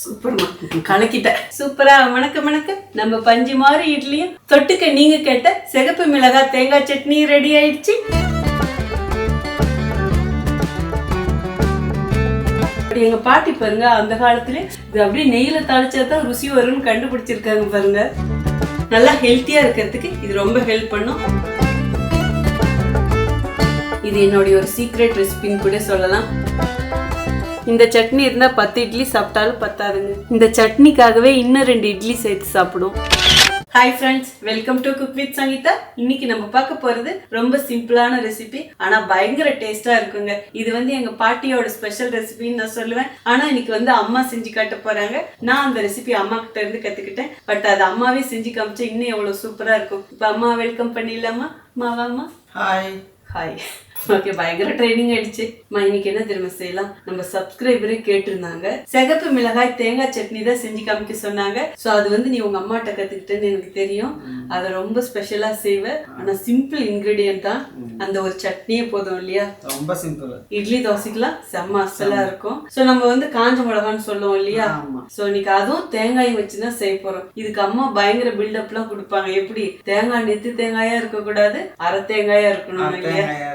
சூப்பர்மா. கலக்கிட்டேன். சூப்பரா. மணக்க மணக்க நம்ம பஞ்சு மாதிரி இட்லியும் தொட்டுக்க நீங்க கேட்ட சிகப்பு மிளகாய் தேங்காய் சட்னி ரெடி ஆயிடுச்சு. அப்படி எங்க பாட்டி பாருங்க அந்த காலத்துல இது அப்படியே நெய்யில தாளிச்சா தான் ருசி வரும்னு கண்டுபிடிச்சிருக்காங்க பாருங்க. நல்லா ஹெல்த்தியா இருக்கிறதுக்கு இது ரொம்ப ஹெல்ப் பண்ணும். இது என்னுடைய ஒரு சீக்ரெட் ரெசிபின்னு கூட சொல்லலாம். இந்த சட்னி இருந்தா பத்து இட்லி சாப்பிட்டாலும் பத்தாதுங்க. இந்த சட்னிக்காகவே இன்னும் ரெண்டு இட்லி சேர்த்து சாப்பிடும். Hi friends welcome to cook with Sangeetha இன்னைக்கு நம்ம பார்க்க போறது ரொம்ப சிம்பிளான ரெசிபி ஆனா பயங்கர டேஸ்டா இருக்குங்க. இது வந்து எங்க பாட்டியோட ஸ்பெஷல் ரெசிபின்னு நான் சொல்லுவேன். ஆனா இன்னைக்கு வந்து அம்மா செஞ்சு காட்ட போறாங்க. நான் அந்த ரெசிபி அம்மா கிட்ட இருந்து கத்துக்கிட்டேன். பட் அது அம்மாவே செஞ்சு காமிச்சா இன்னும் எவ்வளவு சூப்பரா இருக்கும். இப்ப அம்மா வெல்கம் பண்ணிடலாமா? மாவாமா ஹாய் ஹாய் ஓகே பயங்கர ட்ரைனிங் ஆயிடுச்சு. அம்மா இன்னைக்கு என்ன திரும்ப செய்யலாம்? நம்ம சப்ஸ்கிரைபரே கேட்டிருந்தாங்க. சிகப்பு மிளகாய் தேங்காய் சட்னி தான் செஞ்சு காமிக்க சொன்னாங்க. சோ அது வந்து நீ உங்க அம்மாட்ட கத்துக்கிட்டேன்னு எனக்கு தெரியும். அதை ரொம்ப ஸ்பெஷலா செய்வ. ஆனா சிம்பிள் இன்கிரீடியன்ட் தான். அந்த ஒரு சட்னியே போதும் இல்லையா? ரொம்ப சிம்பிள் இட்லி தோசைக்கெல்லாம் செம்ம அசலா இருக்கும். சோ நம்ம வந்து காஞ்ச மிளகான்னு சொல்லுவோம் இல்லையா? சோ இன்னைக்கு அதுவும் தேங்காயும் வச்சுதான் செய்ய போறோம். இதுக்கு அம்மா பயங்கர பில்டப் எல்லாம் கொடுப்பாங்க. எப்படி? தேங்காய் நெத்து தேங்காயா இருக்க கூடாது அரை தேங்காயா இருக்கணும் இல்லையா? தேங்காயா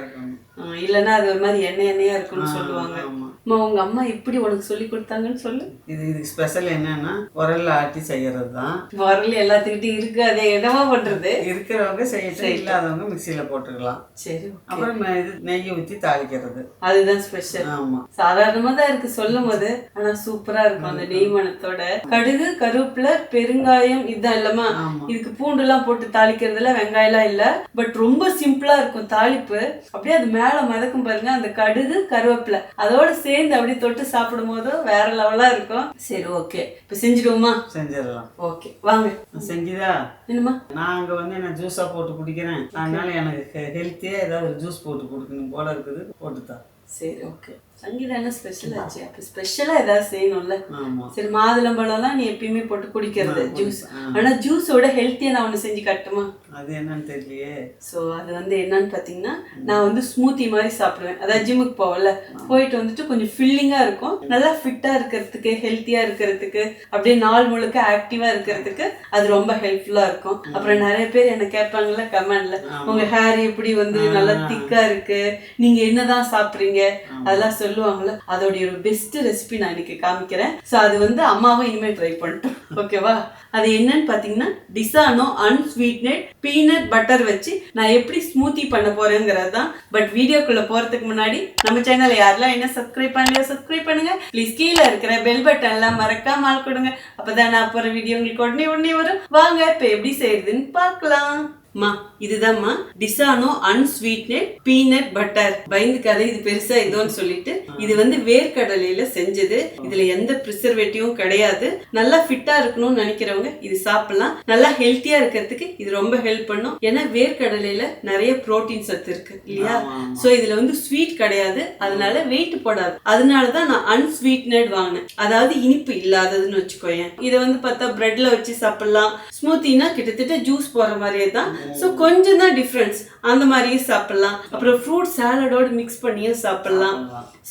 இல்லைன்னா அது ஒரு மாதிரி எண்ணெய் எண்ணெயா இருக்கும்னு சொல்லுவாங்க. அம்மா உங்க அம்மா எப்படி உனக்கு சொல்லி கொடுத்தாங்கன்னு சொல்லு. இது இதுக்கு ஸ்பெஷல் என்னன்னா உரல்ல ஆட்டி செய்யறது தான் வரல எல்லாத்துக்கிட்டையும் இருக்கு அதை என்னவா பண்றது. இருக்கிறவங்க செய்யட்டும் இல்லாதவங்க மிக்சியில போட்டுக்கலாம். சரி அப்புறம் இது நெய் ஊத்தி தாளிக்கிறது. அதுதான் ஸ்பெஷல் ஆமா. சாதாரணமா தான் இருக்கு சொல்லும் போது ஆனா சூப்பரா இருக்கும் அந்த நெய் மணத்தோட. கடுகு கருவேப்பிலை பெருங்காயம் இதான் இல்லமா இதுக்கு பூண்டு எல்லாம் போட்டு தாளிக்கிறதுல வெங்காயம் எல்லாம் இல்ல. பட் ரொம்ப சிம்பிளா இருக்கும் தாளிப்பு. அப்படியே அது மேல மிதக்கும் பாருங்க அந்த கடுகு கருவேப்பிலை. அதோட சேர்ந்து அப்படியே தொட்டு சாப்பிடும் போது வேற லெவலா இருக்கும். சரி ஓகே இப்ப செஞ்சுடுவோமா? செஞ்சிடலாம். ஓகே வாங்க. செஞ்சுதா? என்னம்மா? நான் அங்க வந்து என்ன ஜூஸா போட்டு குடிக்கிறேன். அதனால எனக்கு ஹெல்த்தியா ஏதாவது ஒரு ஜூஸ் போட்டு குடிக்கணும் போல இருக்குது. போட்டுத்தான் சரி ஓகே சங்கீதா என்ன ஸ்பெஷல் ஆச்சு அப்ப ஸ்பெஷலா ஏதாவது செய்யணும்ல? ஆமா. சரி மாதுளம்பழம்லாம் நீ எப்பயுமே போட்டு குடிக்கிறது ஜூஸ் ஆ. ஆனா ஜூஸோட ஹெல்த்தியா நான் ஒண்ணு செஞ்சு காட்டுமா அது என்னன்னு தெரியலையே. ஸோ அது வந்து என்னன்னு பார்த்தீங்கன்னா நான் வந்து ஸ்மூத்தி மாதிரி சாப்பிடுவேன். அதாவது ஜிம்முக்கு போவல போயிட்டு வந்துட்டு கொஞ்சம் ஃபில்லிங்காக இருக்கும். நல்லா ஃபிட்டாக இருக்கிறதுக்கு ஹெல்த்தியாக இருக்கிறதுக்கு அப்படியே நாள் முழுக்க ஆக்டிவாக இருக்கிறதுக்கு அது ரொம்ப ஹெல்ப்ஃபுல்லாக இருக்கும். அப்புறம் நிறைய பேர் என்ன கேட்பாங்கல்ல கமெண்ட்ல உங்க ஹேர் எப்படி வந்து நல்லா திக்கா இருக்கு? நீங்க என்னதான் சாப்பிடுறீங்க? அதெல்லாம் சொல்லுவாங்கல்ல. அதோடைய ஒரு பெஸ்ட் ரெசிபி நான் இன்னைக்கு காமிக்கிறேன். ஸோ அது வந்து அம்மாவும் இனிமேல் ட்ரை பண்ணிட்டோம். ஓகேவா அது என்னன்னு பார்த்தீங்கன்னா டிசானோ அன்ஸ்வீட்னட் பீனட் பட்டர் வச்சு நான் எப்படி ஸ்மூத்தி பண்ண போறேங்கிறது தான். பட் வீடியோக்குள்ள போறதுக்கு முன்னாடி நம்ம சேனலை யாரெல்லாம் என்ன சப்ஸ்கிரைப் பண்ணலையோ சப்ஸ்கிரைப் பண்ணுங்க. ப்ளீஸ் கீழே இருக்கிற பெல் பட்டன்லாம் மறக்காம ஆள் கொடுங்க. அப்பதான் நான் போற வீடியோ உங்களுக்கு உடனே உடனே வரும். வாங்க இப்போ எப்படி செய்யறதுன்னு பார்க்கலாம். மா இதுதான்மா டிசானோ அன்ஸ்வீட்னட் பீனட் பட்டர். பயந்துக்காத இது பெருசா இதோன்னு சொல்லிட்டு இது வந்து வேர்க்கடலையில செஞ்சது. இதுல எந்த ப்ரிசர்வேட்டிவும் கிடையாது. நல்லா ஃபிட்டா இருக்கணும்னு நினைக்கிறவங்க இது சாப்பிடலாம். நல்லா ஹெல்த்தியா இருக்கிறதுக்கு இது ரொம்ப ஹெல்ப் பண்ணும். ஏன்னா வேர்க்கடலையில நிறைய புரோட்டீன் சத்து இருக்கு இல்லையா. சோ இதுல வந்து ஸ்வீட் கிடையாது. அதனால வெயிட் போடாது. அதனாலதான் நான் அன்ஸ்வீட்னட் வாங்கினேன். அதாவது இனிப்பு இல்லாததுன்னு வச்சுக்கோயேன். இதை வந்து பார்த்தா பிரெட்ல வச்சு சாப்பிடலாம். ஸ்மூத்தினா கிட்டத்தட்ட ஜூஸ் போற மாதிரியே தான். ஸோ கொஞ்சம் தான் டிஃப்ரென்ஸ் அந்த மாதிரியே சாப்பிடலாம். அப்புறம் ஃப்ரூட் சாலடோட மிக்ஸ் பண்ணியும் சாப்பிடலாம்.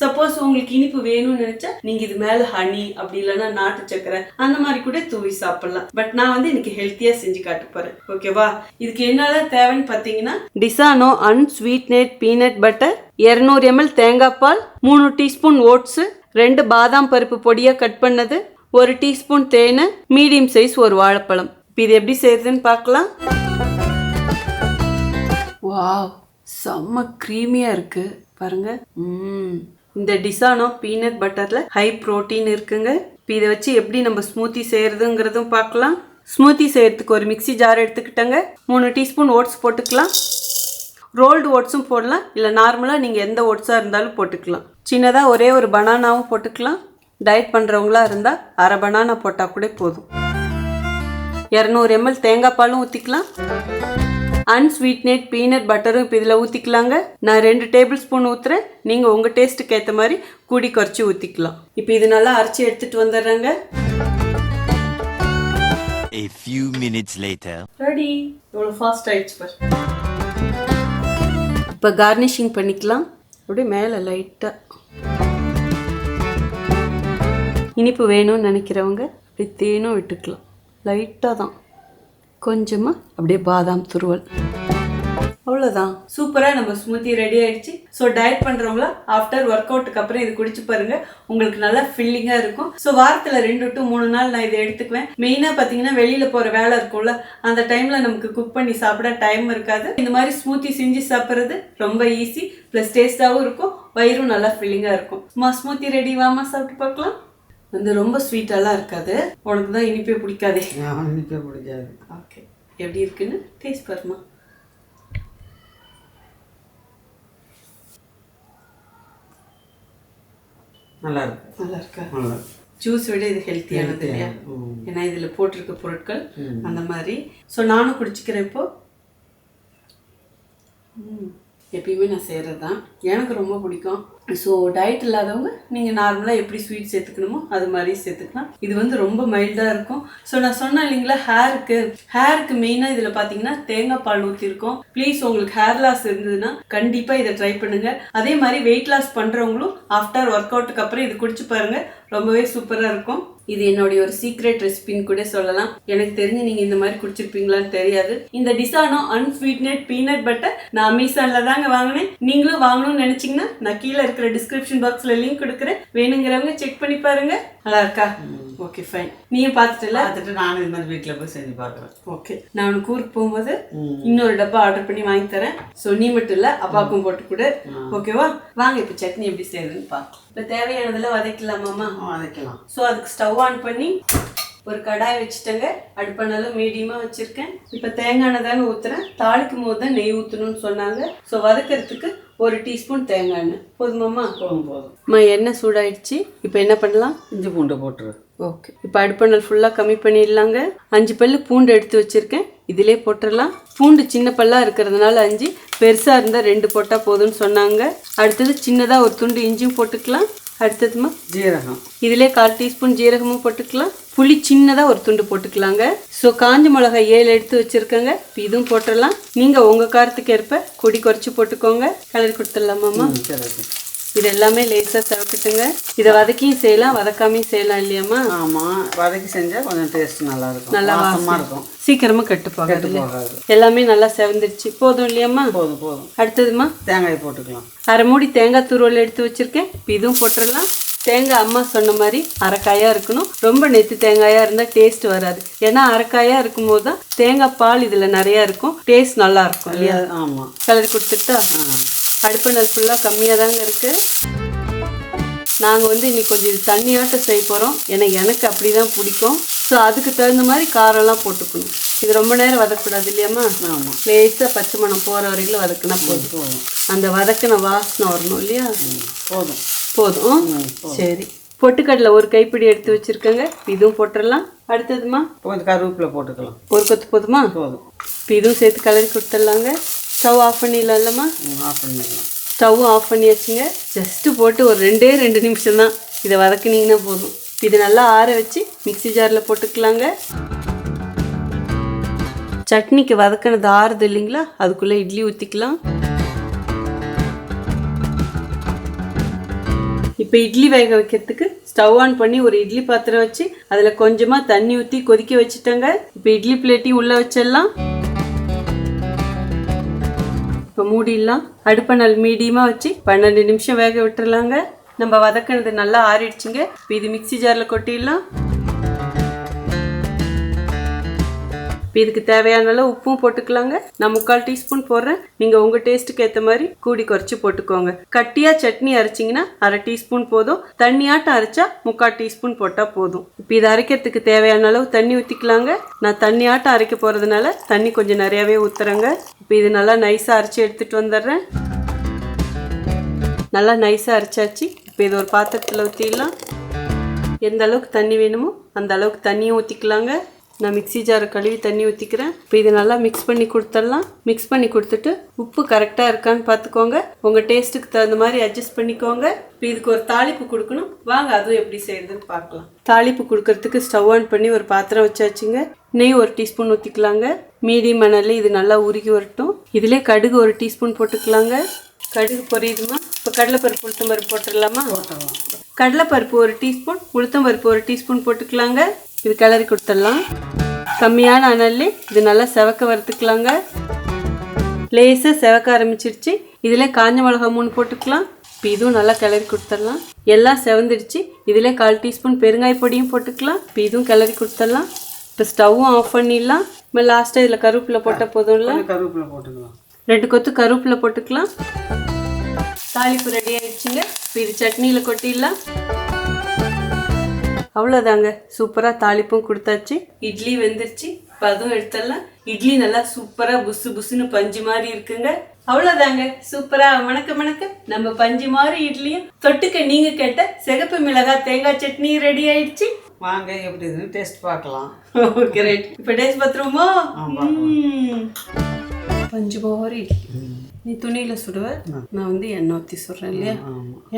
சப்போஸ் உங்களுக்கு இனிப்பு வேணும்னு நினைச்சா நீங்க இது மேல ஹனி அப்படி இல்லைன்னா நாட்டு சக்கரை அந்த மாதிரி கூட தூவி சாப்பிடலாம். பட் நான் வந்து இன்னைக்கு ஹெல்த்தியா செஞ்சு காட்ட போறேன். ஓகேவா இதுக்கு என்னெல்லாம் தேவைன்னு பார்த்தீங்கன்னா டிசானோ அன்ஸ்வீட்னட் பீனட் பட்டர் இரநூறு எம்எல் தேங்காய் பால் மூணு டீஸ்பூன் ஓட்ஸு ரெண்டு பாதாம் பருப்பு பொடியாக கட் பண்ணது ஒரு டீஸ்பூன் தேன் மீடியம் சைஸ் ஒரு வாழைப்பழம். இப்போ இது எப்படி செய்யறதுன்னு பார்க்கலாம். வாவ் செம்ம க்ரீமியாக இருக்குது பாருங்கள் இந்த டிசானோ பீனட் பட்டரில் ஹை புரோட்டீன் இருக்குங்க. இப்போ இதை வச்சு எப்படி நம்ம ஸ்மூத்தி செய்கிறதுங்கிறதும் பார்க்கலாம். ஸ்மூத்தி செய்கிறதுக்கு ஒரு மிக்ஸி ஜார் எடுத்துக்கிட்டேங்க. மூணு டீஸ்பூன் ஓட்ஸ் போட்டுக்கலாம். ரோல்டு ஓட்ஸும் போடலாம். இல்லை நார்மலாக நீங்கள் எந்த ஓட்ஸாக இருந்தாலும் போட்டுக்கலாம். சின்னதாக ஒரே ஒரு பனானாவும் போட்டுக்கலாம். டயட் பண்ணுறவங்களா இருந்தால் அரை பனானா போட்டால் கூட போதும். இரநூறு எம்எல் தேங்காய் பாலும் ஊற்றிக்கலாம் அன்ஸ்வீட்னட் பீனட் பட்டரும் இப்போ இதில் ஊற்றிக்கலாங்க நான் ரெண்டு டேபிள் ஸ்பூன் ஊற்றுறேன் நீங்கள் உங்கள் டேஸ்ட்டுக்கு ஏற்ற மாதிரி கூடி குறைச்சி ஊற்றிக்கலாம் இப்போ இது நல்லா அரைச்சி எடுத்துகிட்டு வந்துடுறேங்க. A few minutes later. Ready இவ்வளோ ஃபாஸ்ட் ஆயிடுச்சு பார். இப்போ கார்னிஷிங் பண்ணிக்கலாம். அப்படியே மேலே லைட்டாக இனிப்பு வேணும்னு நினைக்கிறவங்க அப்படி தேனும் விட்டுக்கலாம். லைட்டாக தான். கொஞ்சமாக அப்படியே பாதாம் துருவல். அவ்வளோதான் சூப்பராக நம்ம ஸ்மூத்தி ரெடி ஆயிடுச்சு. ஸோ டயட் பண்ணுறவங்கள ஆஃப்டர் ஒர்க் அவுட்டுக்கு அப்புறம் இது குடிச்சு பாருங்க. உங்களுக்கு நல்லா ஃபில்லிங்காக இருக்கும். ஸோ வாரத்தில் ரெண்டு டு மூணு நாள் நான் இதை எடுத்துக்குவேன். மெயினாக பார்த்தீங்கன்னா வெளியில் போகிற வேலை இருக்கும்ல அந்த டைமில் நமக்கு குக் பண்ணி சாப்பிட டைம் இருக்காது. இந்த மாதிரி ஸ்மூத்தி செஞ்சு சாப்பிட்றது ரொம்ப ஈஸி ப்ளஸ் டேஸ்ட்டாகவும் இருக்கும். வயிறும் நல்லா ஃபில்லிங்காக இருக்கும். மா ஸ்மூத்தி ரெடி வாமா சாப்பிட்டு பார்க்கலாம். வந்து ரொம்ப ஸ்வீட்டெல்லாம் இருக்காது. உனக்கு தான் இனிப்பே பிடிக்காதே. இனிப்பே பிடிக்காது. ஓகே எப்படி இருக்குன்னு டேஸ்ட் பாருமா நல்லா இருக்கு நல்லா. இருக்கா நல்லா ஜூஸ் விட இது ஹெல்த்தியானது இல்லையா. ஏன்னா இதில் போட்டிருக்க பொருட்கள் அந்த மாதிரி. ஸோ நானும் குடிச்சிக்கிறேன் இப்போ. எப்பயுமே நான் செய்கிறது தான் எனக்கு ரொம்ப பிடிக்கும். ஸோ டயட் இல்லாதவங்க நீங்கள் நார்மலாக எப்படி ஸ்வீட் சேர்த்துக்கணுமோ அது மாதிரி சேர்த்துக்கலாம். இது வந்து ரொம்ப மைல்டாக இருக்கும். ஸோ நான் சொன்னேன் இல்லைங்களா ஹேருக்கு ஹேருக்கு மெயினாக இதில் பார்த்தீங்கன்னா தேங்காய் பால் ஊற்றிருக்கோம் ப்ளீஸ் உங்களுக்கு ஹேர் லாஸ் இருந்ததுன்னா கண்டிப்பாக இதை ட்ரை பண்ணுங்கள் அதே மாதிரி வெயிட் லாஸ் பண்ணுறவங்களும் ஆஃப்டர் ஒர்க் அவுட்டுக்கு அப்புறம் இது குடிச்சு பாருங்கள் ரொம்பவே சூப்பராக இருக்கும். இது என்னுடைய ஒரு சீக்ரெட் ரெசிபின்னு கூட சொல்லலாம். எனக்கு தெரிஞ்சு நீங்கள் இந்த மாதிரி குடிச்சிருப்பீங்களான்னு தெரியாது. இந்த டிசானோ அன்ஸ்வீட்னட் பீனட் பட்டர் நான் அமேசானில் தாங்க வாங்கினேன். நீங்களும் வாங்கணும்னு நினச்சிங்கன்னா நான் கீழே இருக்கிற டிஸ்கிரிப்ஷன் பாக்ஸ்ல லிங்க் கொடுக்குறேன். வேணுங்கிறவங்க செக் பண்ணி பாருங்க. நல்லா இருக்கா? ஓகே ஃபைன் நீயும் பார்த்துட்டுல? பார்த்துட்டு நானும் இது மாதிரி வீட்டில் போய் செஞ்சு பார்க்குறேன். ஓகே நான் உனக்கு ஊருக்கு போகும்போது இன்னொரு டப்பா ஆர்டர் பண்ணி வாங்கி தரேன். ஸோ நீ மட்டும் இல்லை அப்பாவுக்கும் போட்டு கொடு. ஓகேவா வாங்க இப்போ சட்னி எப்படி செய்யறதுன்னு பார்க்கலாம். இப்போ தேவையானதெல்லாம் வதக்கலாமாம்மா வதக்கலாம் ஸோ அதுக்கு ஸ்டவ் ஆன் பண்ணி ஒரு கடாய் வச்சுட்டேங்க. அடுப்பானாலும் மீடியமாக வச்சுருக்கேன். இப்போ தேங்காய் தாங்க ஊற்றுறேன் தாளிக்கும் போது தான் நெய் ஊற்றணும்னு சொன்னாங்க. ஸோ வதக்கிறதுக்கு ஒரு டீஸ்பூன் தேங்காய் எண்ணெய். போதுமாம்மா போதும் போதும். அம்மா எண்ணெய் சூடாயிடுச்சு. இப்போ என்ன பண்ணலாம்? இஞ்சி பூண்டை போட்டுரு. ஓகே. இப்போ அடுப்பணல் ஃபுல்லாக கம்மி பண்ணிடலாங்க. அஞ்சு பல்லு பூண்டு எடுத்து வச்சுருக்கேன். இதிலே போட்டுடலாம். பூண்டு சின்ன பல்லாக இருக்கிறதுனால அஞ்சு பெருசாக இருந்தால் ரெண்டு போட்டால் போதும்னு சொன்னாங்க. அடுத்தது சின்னதாக ஒரு துண்டு இஞ்சியும் போட்டுக்கலாம். அடுத்ததுமா ஜீரகம். இதிலே கால் டீஸ்பூன் ஜீரகமும் போட்டுக்கலாம். புளி சின்னதாக ஒரு துண்டு போட்டுக்கலாங்க. ஸோ காஞ்ச மிளகாய் ஏழு எடுத்து வச்சுருக்கேங்க. இதுவும் போட்டுடலாம். நீங்கள் உங்கள் காரத்துக்கு ஏற்ப கொடி குறைச்சி போட்டுக்கோங்க. கலர் கொடுத்துடலாமாம்மா ம், சரி ஓகே. இது எல்லாமே லேசாக சவக்கட்டுங்க. இதை வதக்கியும் செய்யலாம் வதக்காமையும் செய்யலாம் இல்லையாம்மா? ஆமாம் வதக்கி செஞ்சால் கொஞ்சம் டேஸ்ட் நல்லா இருக்கும். நல்லா வாசமாக இருக்கும். சீக்கிரமா கெட்டு போகாது கெட்டு போகாது. எல்லாமே நல்லா செவந்துடுச்சு போதும் இல்லையாம்மா? போதும் போதும். அடுத்ததுமா தேங்காய் போட்டுக்கலாம். அரை மூடி தேங்காய் துருவல் எடுத்து வச்சிருக்கேன். இப்ப இதுவும் போட்டுடலாம். தேங்காய் அம்மா சொன்ன மாதிரி அரைக்காயா இருக்கணும். ரொம்ப நெத்து தேங்காயா இருந்தா டேஸ்ட் வராது. ஏன்னா அரைக்காயா இருக்கும்போது தான் தேங்காய் பால் இதுல நிறைய இருக்கும். டேஸ்ட் நல்லா இருக்கும் இல்லையா? ஆமாம் கலரி கொடுத்துட்டா? அடுப்பு நல் ஃபுல்லாக கம்மியாக தாங்க இருக்கு. நாங்கள் வந்து இன்னைக்கு கொஞ்சம் இது தண்ணியாட்டம் செய்ய போகிறோம் ஏன்னா எனக்கு அப்படி தான் பிடிக்கும். ஸோ அதுக்கு தகுந்த மாதிரி காரம்லாம் போட்டுக்கணும். இது ரொம்ப நேரம் வதக்கக்கூடாது இல்லையாம்மா? ஆமாம் லேசாக பச்சை மணம் போகிற வரைக்கும் வதக்குனா போதும். போதும். அந்த வதக்கின வாசனை வரணும் இல்லையா? போதும். போதும். சரி. பொட்டுக்கடலை ஒரு கைப்பிடி எடுத்து வச்சிருக்கேங்க. இதுவும் போட்டுடலாம். அடுத்ததுமா? கொஞ்சம் கருவேப்பிலை போட்டுக்கலாம். ஒரு கொத்து போதுமா? போதும். இப்போ இதுவும் சேர்த்து கலரி கொடுத்துடலாங்க. ஸ்டவ் ஆஃப் பண்ணிடலாம்லம்மா. ஆஃப் பண்ணிடலாம். ஸ்டவ் ஆஃப் பண்ணியாச்சுங்க. ஜஸ்ட்டு போட்டு ஒரு ரெண்டே ரெண்டு நிமிஷம் தான் இதை வதக்குனீங்கன்னா போதும். இது நல்லா ஆற வச்சு மிக்ஸி ஜாரில் போட்டுக்கலாங்க. சட்னிக்கு வதக்கினது ஆறுது இல்லைங்களா? அதுக்குள்ளே இட்லி ஊற்றிக்கலாம் இப்போ இட்லி வேக வைக்கிறதுக்கு ஸ்டவ் ஆன் பண்ணி ஒரு இட்லி பாத்திரம் வச்சு அதில் கொஞ்சமாக தண்ணி ஊற்றி கொதிக்க வச்சுட்டேங்க. இப்போ இட்லி பிளேட்டையும் உள்ளே வச்சிடலாம். இப்போ மூடிடலாம். அடுப்பை நல் மீடியமாக வச்சு பன்னெண்டு நிமிஷம் வேக விட்டுறலாங்க. நம்ம வதக்கினது நல்லா ஆறிடுச்சுங்க. இப்போ இது மிக்ஸி ஜாரில் கொட்டிடலாம். இப்போ இதுக்கு தேவையான அளவு உப்பும் போட்டுக்கலாங்க. நான் முக்கால் டீஸ்பூன் போடுறேன். நீங்கள் உங்கள் டேஸ்ட்டுக்கு ஏற்ற மாதிரி கூடி குறைச்சி போட்டுக்கோங்க. கட்டியாக சட்னி அரைச்சிங்கன்னா அரை டீஸ்பூன் போதும். தண்ணியாட்டம் அரைச்சா முக்கால் டீஸ்பூன் போட்டால் போதும். இப்போ இதை அரைக்கிறதுக்கு தேவையான அளவு தண்ணி ஊற்றிக்கலாங்க நான் தண்ணியாட்டம் அரைக்க போகிறதுனால தண்ணி கொஞ்சம் நிறையாவே ஊற்றுறேங்க இப்போ இது நல்லா நைஸாக அரைச்சி எடுத்துகிட்டு வந்துடுறேன். நல்லா நைஸாக அரைச்சாச்சு. இப்போ இது ஒரு பாத்திரத்தில் ஊற்றிடலாம் எந்த அளவுக்கு தண்ணி வேணுமோ அந்த அளவுக்கு தண்ணியும் ஊற்றிக்கலாங்க நான் மிக்ஸி ஜாரை கழுவி தண்ணி ஊற்றிக்கிறேன் இப்போ இதை நல்லா மிக்ஸ் பண்ணி கொடுத்துடலாம். மிக்ஸ் பண்ணி கொடுத்துட்டு உப்பு கரெக்டாக இருக்கான்னு பார்த்துக்கோங்க உங்கள் டேஸ்ட்டுக்கு தகுந்த மாதிரி அட்ஜஸ்ட் பண்ணிக்கோங்க. இப்போ இதுக்கு ஒரு தாளிப்பு கொடுக்கணும். வாங்க அதுவும் எப்படி செய்யறதுன்னு பார்க்கலாம். தாளிப்பு கொடுக்கறதுக்கு ஸ்டவ் ஆன் பண்ணி ஒரு பாத்திரம் வச்சாச்சுங்க. நெய் ஒரு டீஸ்பூன் ஊற்றிக்கலாங்க மீடியம் மணலில் இது நல்லா உருகி வரட்டும். இதிலே கடுகு ஒரு டீஸ்பூன் போட்டுக்கலாங்க. கடுகு பொரியுதுமா? இப்போ கடலைப்பருப்பு உளுத்தம் பருப்பு போட்டுடலாமா. கடலைப்பருப்பு ஒரு டீஸ்பூன் உளுத்தம் பருப்பு ஒரு டீஸ்பூன் போட்டுக்கலாங்க. இது கிளறி கொடுத்துடலாம். கம்மியான அனல்லே இது நல்லா செவக்க வறுத்துக்கலாங்க. லேசாக செவக்க ஆரம்பிச்சிருச்சு. இதில் காஞ்ச மிளகா மூணு போட்டுக்கலாம். இப்போ இதுவும் நல்லா கிளறி கொடுத்துடலாம். எல்லாம் செவந்துடுச்சு. இதில் கால் டீஸ்பூன் பெருங்காய பொடியும் போட்டுக்கலாம். இப்போ இதுவும் கிளறி கொடுத்துடலாம். இப்போ ஸ்டவ்வும் ஆஃப் பண்ணிடலாம். இப்போ லாஸ்ட்டாக இதில் கருவேப்பிலை போட்டால் போதும்ல? கருவேப்பிலை போட்டுக்கலாம். ரெண்டு கொத்து கருவேப்பிலை போட்டுக்கலாம். தாளிப்பு ரெடி ஆயிடுச்சுங்க. இப்போ இது சட்னியில் கொட்டிடலாம். அவ்வளோதாங்க சூப்பராக தாளிப்பும் கொடுத்தாச்சு. இட்லி வெந்துருச்சு. இப்போ அதுவும் எடுத்துடலாம். இட்லி நல்லா சூப்பராக புசு புசுன்னு பஞ்சு மாதிரி இருக்குங்க. அவ்வளோதாங்க சூப்பராக மணக்க மணக்க நம்ம பஞ்சு மாதிரி இட்லியும். தொட்டுக்க நீங்கள் கேட்ட சிகப்பு மிளகாய் தேங்காய் சட்னி ரெடி ஆயிடுச்சு. வாங்க எப்படி டேஸ்ட் பார்க்கலாம். ஓகே ரைட் இப்போ டேஸ்ட் பார்த்துருவோமா. பஞ்சு மாதிரி இட்லி. நீ துணியில் சுடுவ. நான் வந்து எண்ணெய் ஊற்றி சுடுறேன் இல்லையா?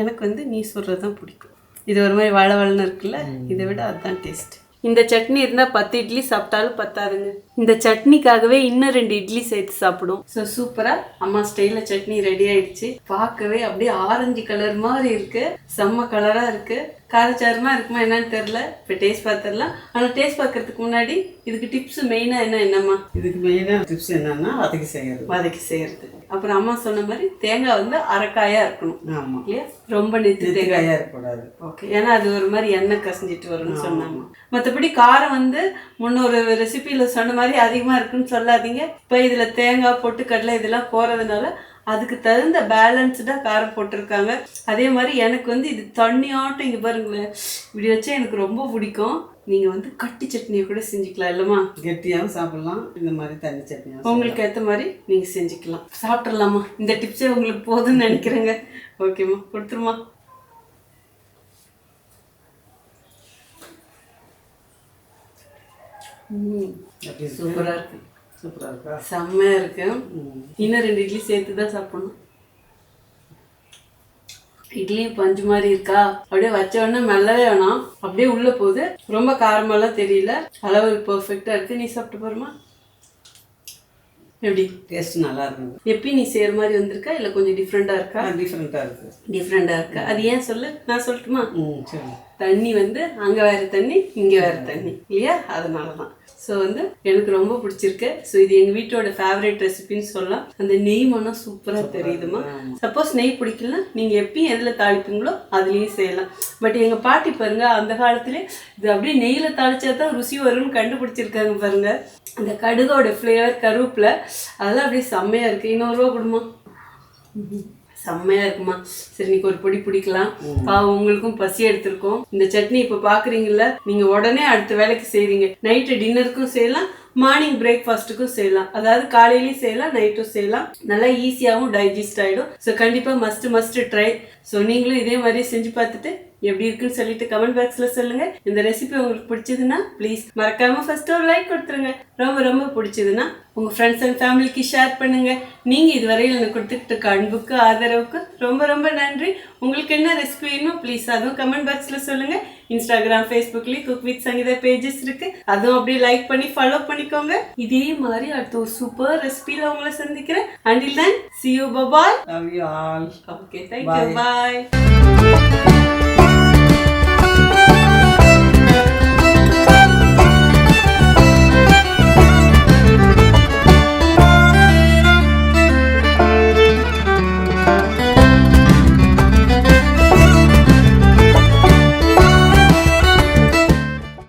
எனக்கு வந்து நீ சுடுறது தான் பிடிக்கும். இது ஒரு மாதிரி வள வளன்னு இருக்குல்ல? இதை விட அதுதான் டேஸ்ட் இந்த சட்னி இருந்தால் பத்து இட்லி சாப்பிட்டாலும் பத்தாதுங்க. இந்த சட்னிக்காகவே இன்னும் ரெண்டு இட்லி சேர்த்து சாப்பிடும். ஸோ சூப்பராக அம்மா ஸ்டைலில் சட்னி ரெடி ஆயிடுச்சு. பார்க்கவே அப்படியே ஆரஞ்சு கலர் மாதிரி இருக்கு. செம்ம கலராக இருக்கு. காரச்சாரமாக இருக்குமா என்னன்னு தெரில இப்போ டேஸ்ட் பார்த்துடலாம். ஆனால் டேஸ்ட் பார்க்கறதுக்கு முன்னாடி இதுக்கு டிப்ஸ் மெயினாக என்ன என்னம்மா? இதுக்கு மெயினான டிப்ஸ் என்னன்னா வதக்கி செய்யறது. வதக்கி செய்யறது. அப்புறம் அம்மா சொன்ன மாதிரி தேங்காய் வந்து அரைக்காயா இருக்கணும். ஆமாம் இல்லையா? ரொம்ப நெத்து தேங்காய். தேங்காயாக இருக்கக்கூடாது. ஓகே ஏன்னா அது ஒரு மாதிரி எண்ணெய் கசிஞ்சிட்டு வரும்னு சொன்னாங்க. மற்றபடி காரம் வந்து முன்னொரு ரெசிபியில் சொன்ன மாதிரி அதிகமாக இருக்குன்னு சொல்லாதீங்க. இப்போ இதில் தேங்காய் பொட்டுக்கடலை இதெல்லாம் போகிறதுனால அதுக்கு தகுந்த பேலன்ஸ்டாக காரம் போட்டிருக்காங்க. அதே மாதிரி எனக்கு வந்து இது தண்ணியாட்டம் இங்கே பாருங்களேன். இப்படி வச்சா எனக்கு ரொம்ப பிடிக்கும். நீங்கள் வந்து கட்டி சட்னியை கூட செஞ்சுக்கலாம் இல்லைம்மா? கெட்டியாகவும் சாப்பிடலாம். இந்த மாதிரி தண்ணி சட்னியாகவும் உங்களுக்கு ஏற்ற மாதிரி நீங்கள் செஞ்சுக்கலாம். சாப்பிட்றலாமா இந்த டிப்ஸே உங்களுக்கு போதும்னு நினைக்கிறேங்க. ஓகேம்மா. கொடுத்துருமா ம் எப்படி இருக்கு சூப்பராக இருக்கு. சூப்பராக இருக்கா? செம்மையாக இருக்கு. இன்னும் ரெண்டு இட்லி சேர்த்து தான் சாப்பிடணும். இட்லியும் பஞ்சு மாதிரி இருக்கா? அப்படியே வச்ச உடனே மெல்லவே வேணாம். அப்படியே உள்ள போகுது. ரொம்ப காரமெல்லாம் தெரியல. அளவு பர்ஃபெக்டா இருக்கு. நீ சாப்பிட்டு பாருமா எப்படி? டேஸ்ட் நல்லா இருக்குது எப்பயும் நீ செய்யற மாதிரி வந்திருக்கா? இல்ல கொஞ்சம் டிஃப்ரெண்டா இருக்கா? டிஃப்ரெண்ட்டாக இருக்குது டிஃப்ரெண்டா இருக்கா? அது ஏன் சொல்லு? நான் சொல்லட்டுமா? ம் சரி தண்ணி வந்து அங்க வேற தண்ணி இங்க வேற தண்ணி இல்லையா? அதனால தான் ஸோ வந்து எனக்கு ரொம்ப பிடிச்சிருக்கு. ஸோ இது எங்க வீட்டோட ஃபேவரட் ரெசிபின்னு சொல்லலாம். அந்த நெய் மனம் சூப்பரா தெரியுதுமா சப்போஸ் நெய் பிடிக்கலனா நீங்க எப்பயும் எதுல தாளிப்பீங்களோ அதுலயும் செய்யலாம். பட் எங்க பாட்டி பாருங்க அந்த காலத்துல இது அப்படியே நெய்யில தாளிச்சா தான் ருசி வரும்னு கண்டுபிடிச்சிருக்காங்க பாருங்க. அந்த கடுகோட ஃப்ளேவர் கருவேப்பில அதெல்லாம் அப்படியே செம்மையா இருக்கு. இன்னொரு ரூபா கொடுமா? செம்மையா இருக்குமா? சரி நீக்கு ஒரு பொடி பிடிக்கலாம். பாவம் உங்களுக்கும் பசி எடுத்திருக்கோம். இந்த சட்னி இப்ப பாக்குறீங்கல்ல நீங்க உடனே அடுத்த வேலைக்கு செய்றீங்க. நைட்டு டின்னருக்கும் செய்யலாம் மார்னிங் பிரேக்ஃபாஸ்ட்டுக்கும் செய்யலாம். அதாவது காலையிலையும் செய்யலாம் நைட்டும் செய்யலாம். நல்லா ஈஸியாகவும் டைஜஸ்ட் ஆகிடும் ஸோ கண்டிப்பாக மஸ்ட் மஸ்ட் ட்ரை ஸோ நீங்களும் இதே மாதிரி செஞ்சு பார்த்துட்டு எப்படி இருக்குன்னு சொல்லிட்டு கமெண்ட் பாக்ஸில் சொல்லுங்கள் இந்த ரெசிபி உங்களுக்கு பிடிச்சதுன்னா ப்ளீஸ் மறக்காம ஃபர்ஸ்ட் ஒரு லைக் கொடுத்துருங்க. ரொம்ப ரொம்ப பிடிச்சதுன்னா உங்கள் ஃப்ரெண்ட்ஸ் அண்ட் ஃபேமிலிக்கு ஷேர் பண்ணுங்கள் நீங்கள் இதுவரையில் எனக்கு கொடுத்துக்கிட்டு இருக்க அன்புக்கு ஆதரவுக்கு ரொம்ப ரொம்ப நன்றி. உங்களுக்கு என்ன ரெசிபி வேணும் ப்ளீஸ் அதுவும் கமெண்ட் பாக்ஸில் சொல்லுங்கள் இன்ஸ்டாகிராம் ஃபேஸ்புக்லயும் குக் வித் சங்கீதா பேஜஸ் இருக்கு. அதுவும் அப்படியே லைக் பண்ணி ஃபாலோ பண்ணிக்கோங்க. இதே மாதிரி அடுத்த ஒரு சூப்பர் ரெசிபியில் உங்களை சந்திக்கிறேன். Until see you. Bye bye love you all thank you. Bye.